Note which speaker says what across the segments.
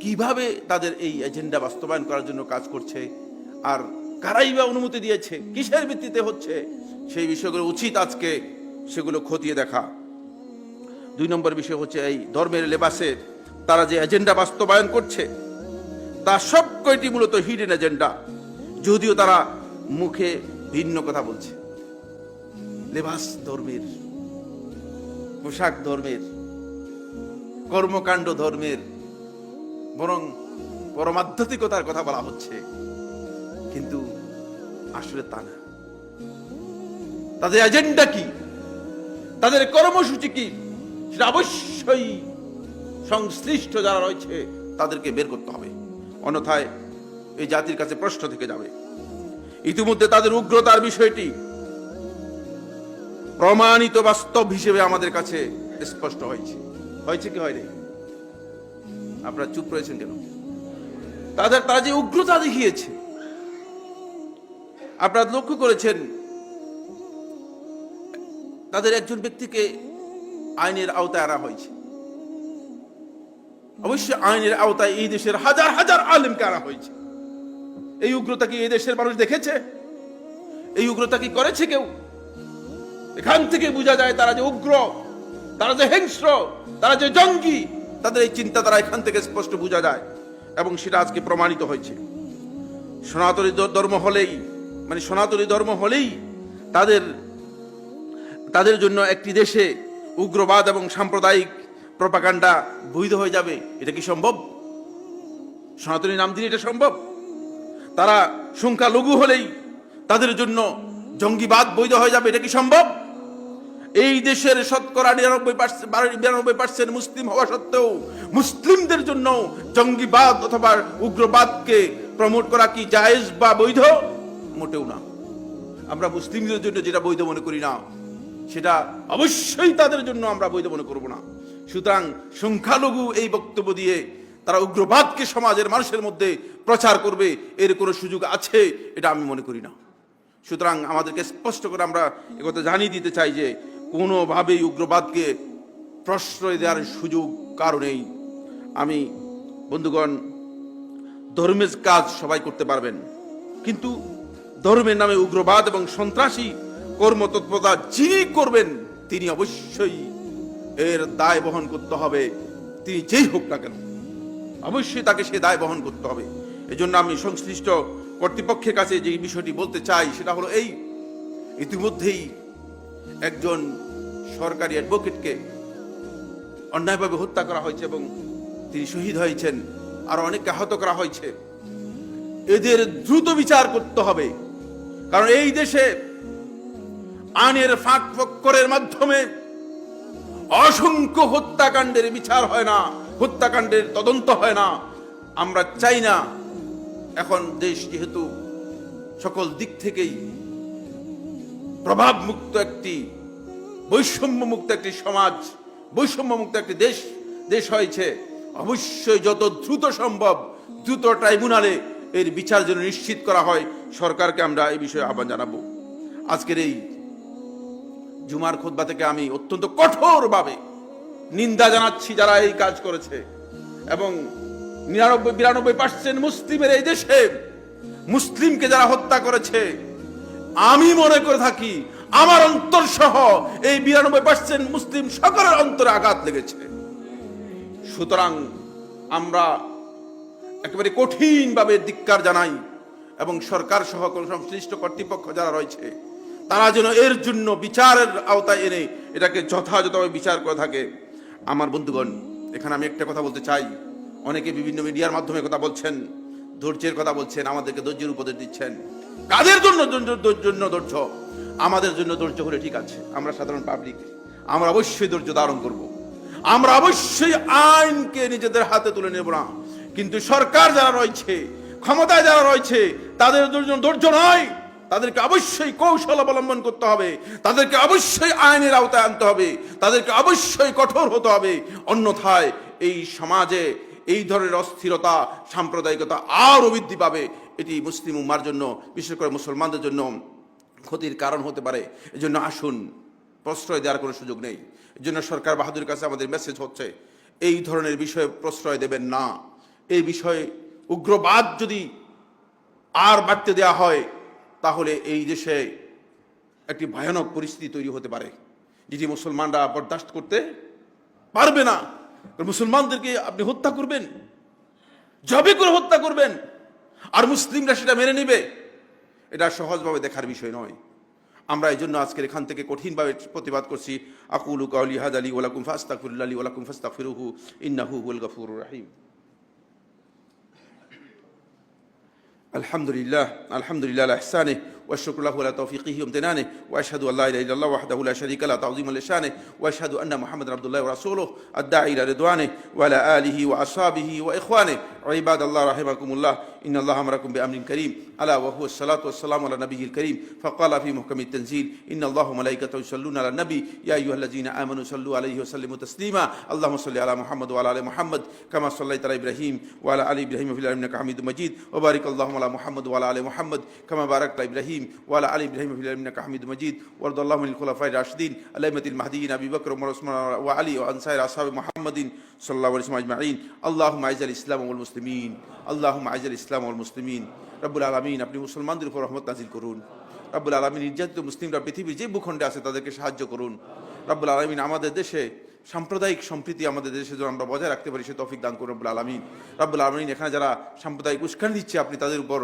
Speaker 1: কীভাবে তাদের এই এজেন্ডা বাস্তবায়ন করার জন্য কাজ করছে? আর কারাই বা অনুমতি দিয়েছে? কিসের ভিত্তিতে হচ্ছে? সেই বিষয়গুলো উচিত আজকে সেগুলো খতিয়ে দেখা। দুই নম্বর বিষয় হচ্ছে এই ধর্মের লেবাসে তারা যে এজেন্ডা বাস্তবায়ন করছে, তা সব কয়টি মূলত হিডেন এজেন্ডা যদিও তারা মুখে ভিন্ন কথা বলছে। লেবাস ধর্মের, পোশাক ধর্মের, কর্মকাণ্ড ধর্মের বরং পরমাধ্যাত্মিকতার কথা বলা হচ্ছে। কিন্তু আসলে তা না। তাদের এজেন্ডা কি? তাদের কর্মসূচি কি? সেটা অবশ্যই সংশ্লিষ্ট যারা রয়েছে, তাদেরকে বের করতে হবে। অন্যথায় এই জাতির কাছে প্রশ্ন থেকে যাবে। ইতিমধ্যে তাদের উগ্রতার বিষয়টি প্রমাণিত বাস্তব হিসেবে আমাদের কাছে স্পষ্ট হয়েছে। হয়েছে কি হয়নি? আপনারা চুপ রয়েছেন কেন? তাদের তারা যে উগ্রতা দেখিয়েছে। আপনারা লক্ষ্য করেছেন, তাদের একজন ব্যক্তিকে আইনের আওতায় আনা হয়েছে। অবশ্যই আইনের আওতায় এই দেশের হাজার হাজার আলেমকে আনা হয়েছে। এই উগ্রতা কি এই দেশের মানুষ দেখেছে? এই উগ্রতা কি করেছে কেউ? এখান থেকে বোঝা যায় তারা যে উগ্র, তারা যে হিংস্র, তারা যে জঙ্গি। তাদের এই চিন্তা তারা এখান থেকে স্পষ্ট বোঝা যায় এবং সেটা আজকে প্রমাণিত হয়েছে। সনাতনী ধর্ম হলেই মানে সনাতনী ধর্ম হলেই তাদের তাদের জন্য একটি দেশে উগ্রবাদ এবং সাম্প্রদায়িক প্রপাকাণ্ডা বৈধ হয়ে যাবে। এটা কি সম্ভব? সনাতনী নাম দিলে এটা সম্ভব? তারা সংখ্যালঘু হলেই তাদের জন্য জঙ্গিবাদ বৈধ হয়ে যাবে। এটা কি সম্ভব? এই দেশের শতকরা নিরানব্বই বিরানব্বই পার্সেন্ট মুসলিম হওয়া সত্ত্বেও মুসলিমদের জন্য জঙ্গিবাদ অথবা উগ্রবাদকে প্রমোট করা কি জায়েজ বা বৈধ? মোটেও না। আমরা মুসলিমদের জন্য যেটা বৈধ মনে করি না, সেটা অবশ্যই তাদের জন্য আমরা বৈধ মনে করব না। সুতরাং সংখ্যালঘু এই বক্তব্য দিয়ে তারা উগ্রবাদকে সমাজের মানুষের মধ্যে প্রচার করবে, এর কোনো সুযোগ আছে, এটা আমি মনে করি না। সুতরাং আমাদেরকে স্পষ্ট করে আমরা একথা জানিয়ে দিতে চাই যে কোনোভাবেই উগ্রবাদকে প্রশ্রয় দেওয়ার সুযোগ কারণেই আমি, বন্ধুগণ, ধর্মের কাজ সবাই করতে পারবেন। কিন্তু ধর্মের নামে উগ্রবাদ এবং সন্ত্রাসী কর্মতৎপরতা যিনি করবেন, তিনি অবশ্যই এর দায় বহন করতে হবে। তিনি যেই হোক না কেন, অবশ্যই তাকে সে দায় বহন করতে হবে। এজন্য আমি সংশ্লিষ্ট কর্তৃপক্ষের কাছে যে বিষয়টি বলতে চাই, সেটা হলো এই। ইতিমধ্যেই একজন সরকারি অ্যাডভোকেটকে অন্যায়ভাবে হত্যা করা হয়েছে এবং তিনি শহীদ হয়েছেন, আর অনেককে আহত করা হয়েছে। এদের দ্রুত বিচার করতে হবে, কারণ এই দেশে আইনের ফাঁক ফক্করের মাধ্যমে অসংখ্য হত্যাকাণ্ডের বিচার হয় না, হত্যাকাণ্ডের তদন্ত হয় না। আমরা চাই না, এখন দেশ যেহেতু সকল দিক থেকেই প্রভাব মুক্ত একটি বৈষম্য মুক্ত একটি সমাজ বৈষম্য মুক্ত একটি দেশ দেশ হয়েছে। অবশ্যই যত দ্রুত সম্ভব, দ্রুত ট্রাইব্যুনালে এর বিচার যেন নিশ্চিত করা হয়, সরকারকে আমরা এই বিষয়ে আহ্বান জানাব। আজকের এই জুমার খোদবা থেকে আমি অত্যন্ত কঠোরভাবে নিন্দা জানাচ্ছি যারা এই কাজ করেছে। এবং নিরানব্বই, বিরানব্বই পার্সেন্ট মুসলিমের এই দেশে মুসলিমকে যারা হত্যা করেছে আমি মনে করে থাকি আমার অন্তর সহ এই বিরানব্বই পার্সেন্ট মুসলিম সকলের অন্তরে আঘাত লেগেছে। সুতরাং আমরা একেবারে কঠিনভাবে ধিক্কার জানাই এবং সরকার সহ কোন সংশ্লিষ্ট কর্তৃপক্ষ যারা রয়েছে, তারা যেন এর জন্য বিচারের আওতায় এনে এটাকে যথাযথভাবে বিচার করে থাকে। আমার বন্ধুগণ, এখানে আমি একটা কথা বলতে চাই। অনেকে বিভিন্ন মিডিয়ার মাধ্যমে কথা বলছেন, ধৈর্যের কথা বলছেন, আমাদেরকে ধৈর্যের উপদেশ দিচ্ছেন। কাদের জন্য জন্য ধৈর্য আমাদের জন্য ধৈর্য হলে ঠিক আছে, আমরা সাধারণ পাবলিক আমরা অবশ্যই ধৈর্য ধারণ করব। আমরা অবশ্যই আইনকে নিজেদের হাতে তুলে নেব না। কিন্তু সরকার যারা রয়েছে, ক্ষমতায় যারা রয়েছে, তাদের জন্য ধৈর্য নয়। তাদেরকে অবশ্যই কৌশল অবলম্বন করতে হবে। তাদেরকে অবশ্যই আইনের আওতায় আনতে হবে। তাদেরকে অবশ্যই কঠোর হতে হবে। অন্যথায় এই সমাজে এই ধরনের অস্থিরতা, সাম্প্রদায়িকতা আরও বৃদ্ধি পাবে। এটি মুসলিম উম্মার জন্য, বিশেষ করে মুসলমানদের জন্য ক্ষতির কারণ হতে পারে। এজন্য আসুন, প্রশ্রয় দেওয়ার কোনো সুযোগ নেই। এজন্য সরকার বাহাদুরের কাছে আমাদের মেসেজ হচ্ছে, এই ধরনের বিষয়ে প্রশ্রয় দেবেন না। এই বিষয়ে উগ্রবাদ যদি আর বাড়তে দেওয়া হয়, তাহলে এই দেশে একটি ভয়ানক পরিস্থিতি তৈরি হতে পারে, যেটি মুসলমানরা বরদাস্ত করতে পারবে না। মুসলমানদেরকে আপনি হত্যা করবেন, জবে করে হত্যা করবেন আর মুসলিমরা সেটা মেনে নেবে এটা সহজভাবে দেখার বিষয় নয় আমরা এই জন্য আজকের এখান থেকে কঠিনভাবে প্রতিবাদ করছি আকুলু কাউলি হাদ আলী ওলাকুম ফাস্তাকুল্লা আলী ওলাকুম ফাস্তাফিরুহু ইন্নাহু হুল গফুর রাহিম الحمد لله الحمد لله على احسانه والشكر له على توفيقه وامتنانه واشهد ان لا اله الا الله وحده لا شريك له تعظيما لشانه واشهد ان محمدا عبد الله ورسوله الداعي الى رضوانه وعلى اله واصحابه واخوانه عباد الله رحمكم الله إن الله أمركم بأمر كريم. ألا وهو الصلاة والسلام على نبيه الكريم. فقال في محكم التنزيل إن الله وملائكته يصلون على النبي. يا أيها الذين آمنوا صلوا عليه وسلموا تسليما. اللهم صل على محمد وعلى آل محمد كما صليت على إبراهيم وعلى آل إبراهيم في العالمين إنك حميد مجيد. وبارك اللهم على محمد وعلى آل محمد كما باركت على إبراهيم وعلى آل إبراهيم في العالمين إنك حميد مجيد. وارض اللهم عن الخلفاء الراشدين الأئمة المهديين أبي بكر وعمر وعلي وعن سائر أصحاب محمد صلى الله عليه وسلم اجمعين اللهم اعز الاسلام والمسلمين اللهم اعز الاسلام والمسلمين রব্বুল আলমিন আপনি মুসলমানদের উপর রহমত নাজিল করুন রব্বুল আলমিন নির্যাতিত মুসলিমরা পৃথিবীর যে ভূখণ্ডে আছে তাদেরকে সাহায্য করুন রব্বুল আলমিন আমাদের দেশে সাম্প্রদায়িক সম্প্রীতি আমাদের দেশে যেন আমরা বজায় রাখতে পারি, সে তফিক দান করুন রব্বুল আলমিন। রব্বুল আলমিন, এখানে যারা সাম্প্রদায়িক উস্কানি দিচ্ছে, আপনি তাদের উপর,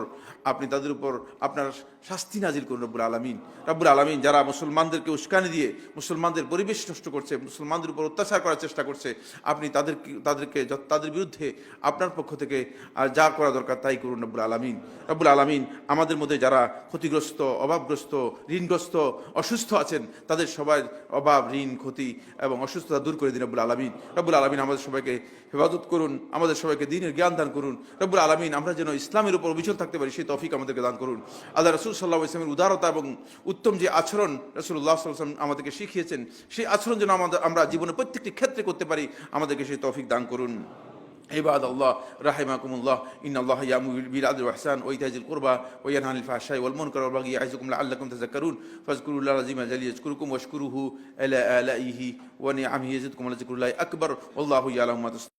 Speaker 1: আপনি তাদের উপর আপনার শাস্তি নাজিল করুন রব্বুল আলমিন। রব্বুল আলমিন, যারা মুসলমানদেরকে উস্কানি দিয়ে মুসলমানদের পরিবেশ নষ্ট করছে, মুসলমানদের উপর অত্যাচার করার চেষ্টা করছে, আপনি তাদের তাদেরকে তাদের বিরুদ্ধে আপনার পক্ষ থেকে যা করা দরকার তাই করুন রব্বুল আলমিন। রব্বুল আলমিন, আমাদের মধ্যে যারা ক্ষতিগ্রস্ত, অভাবগ্রস্ত, ঋণগ্রস্ত, অসুস্থ আছেন, তাদের সবার অভাব, ঋণ, ক্ষতি এবং অসুস্থতা দূর করে দিন রব্বুল আলমিন। রব্বুল আলমিন আমাদের সবাইকে হেফাজত করুন, আমাদের সবাইকে দিনের জ্ঞান দান করুন। রব্বুল আলমিন, আমরা যেন ইসলামের উপর অবিচল থাকতে পারি, সেই তফিক আমাদেরকে দান করুন। আল্লাহ রসুল সাল্লাহ ইসলামের উদারতা এবং উত্তম যে আচরণ রসুল্লাহ সাল্লাম আমাদেরকে শিখিয়েছেন, সেই আচরণ যেন আমাদের, আমরা জীবনের প্রত্যেকটি ক্ষেত্রে করতে পারি, আমাদেরকে সেই তফিক দান করুন। عباد الله رحمكم الله. إن الله يأمر بالعدل والإحسان وإيتاء ذي القربى وينهى عن الفحشاء والمنكر والبغي يعظكم لعلكم تذكرون. فاذكروا الله العظيم الجليل يذكركم واشكروه على آلائه ونعمه يزدكم ولذكر الله أكبر. والله يعلم ما تصنعون.